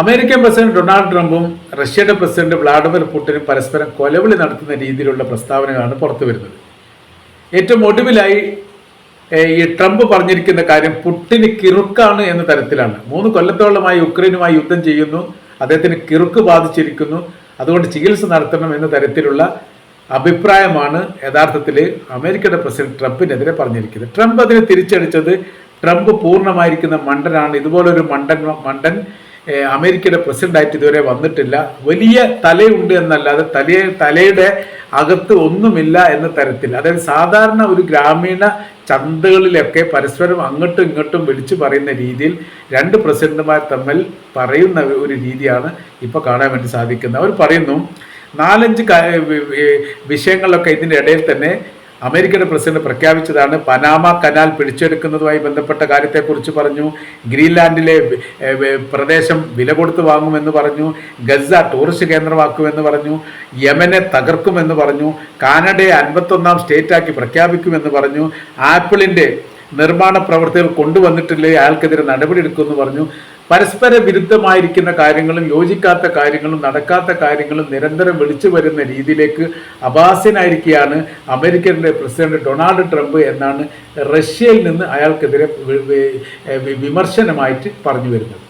American president Donald ട്രംപും റഷ്യയുടെ president Vladimir പുടിനും പരസ്പരം കൊലവിളി നടത്തുന്ന രീതിയിലുള്ള പ്രസ്താവനകളാണ് പുറത്തു വരുന്നത്. ഏറ്റവും ഒടുവിലായി ഈ ട്രംപ് പറഞ്ഞിരിക്കുന്ന കാര്യം പുട്ടിന് കിറുക്കാണ് എന്ന തരത്തിലാണ്. മൂന്ന് കൊല്ലത്തോളമായി യുക്രൈനുമായി യുദ്ധം ചെയ്യുന്നു. അദ്ദേഹത്തിന് കിറുക്ക് ബാധിച്ചിരിക്കുന്നു. അതുകൊണ്ട് ചികിത്സ നടത്തണം എന്ന തരത്തിലുള്ള അഭിപ്രായമാണ് യഥാർത്ഥത്തിൽ അമേരിക്കയുടെ പ്രസിഡന്റ് ട്രംപിനെതിരെ പറഞ്ഞിരിക്കുന്നത്. ട്രംപ് അതിനെ തിരിച്ചടിച്ചത് ട്രംപ് പൂർണമായിരിക്കുന്ന മണ്ടനാണ്. ഇതുപോലൊരു മണ്ടൻ മണ്ടൻ അമേരിക്കയുടെ പ്രസിഡന്റായിട്ട് ഇതുവരെ വന്നിട്ടില്ല. വലിയ തലയുണ്ട് എന്നല്ലാതെ തലയെ തലയുടെ അകത്ത് ഒന്നുമില്ല എന്ന തരത്തിൽ. അതായത് സാധാരണ ഒരു ഗ്രാമീണ ചന്തകളിലൊക്കെ പരസ്പരം അങ്ങോട്ടും ഇങ്ങോട്ടും വിളിച്ചു പറയുന്ന രീതിയിൽ രണ്ട് പ്രസിഡന്റുമാർ തമ്മിൽ പറയുന്ന ഒരു രീതിയാണ് ഇപ്പോൾ കാണാൻ വേണ്ടി സാധിക്കുന്നത്. അവർ പറയുന്നു നാലഞ്ച് വിഷയങ്ങളൊക്കെ ഇതിന്റെ ഇടയിൽ തന്നെ അമേരിക്കയുടെ പ്രസിഡന്റ് പ്രഖ്യാപിച്ചതാണ് പനാമ കനാൽ പിടിച്ചെടുക്കുന്നതുമായി ബന്ധപ്പെട്ട കാര്യത്തെക്കുറിച്ച് പറഞ്ഞു. ഗ്രീൻലാൻഡിലെ പ്രദേശം വില കൊടുത്ത് വാങ്ങുമെന്ന് പറഞ്ഞു. ഗസ ടൂറിസ്റ്റ് കേന്ദ്രമാക്കുമെന്ന് പറഞ്ഞു. യമനെ തകർക്കുമെന്ന് പറഞ്ഞു. കാനഡയെ അൻപത്തൊന്നാം സ്റ്റേറ്റാക്കി പ്രഖ്യാപിക്കുമെന്ന് പറഞ്ഞു. ആപ്പിളിന്റെ നിർമ്മാണ പ്രവർത്തികൾ കൊണ്ടുവന്നിട്ടില്ലേ അയാൾക്കെതിരെ നടപടി എടുക്കുമെന്ന് പറഞ്ഞു. പരസ്പര വിരുദ്ധമായിരിക്കുന്ന കാര്യങ്ങളും യോജിക്കാത്ത കാര്യങ്ങളും നടക്കാത്ത കാര്യങ്ങളും നിരന്തരം വിളിച്ചു വരുന്ന രീതിയിലേക്ക് അബാസ്യനായിരിക്കുകയാണ് അമേരിക്കന്റെ പ്രസിഡന്റ് ഡൊണാൾഡ് ട്രംപ് എന്നാണ് റഷ്യയിൽ നിന്ന് അയാൾക്കെതിരെ വിമർശനമായിട്ട് പറഞ്ഞു വരുന്നത്.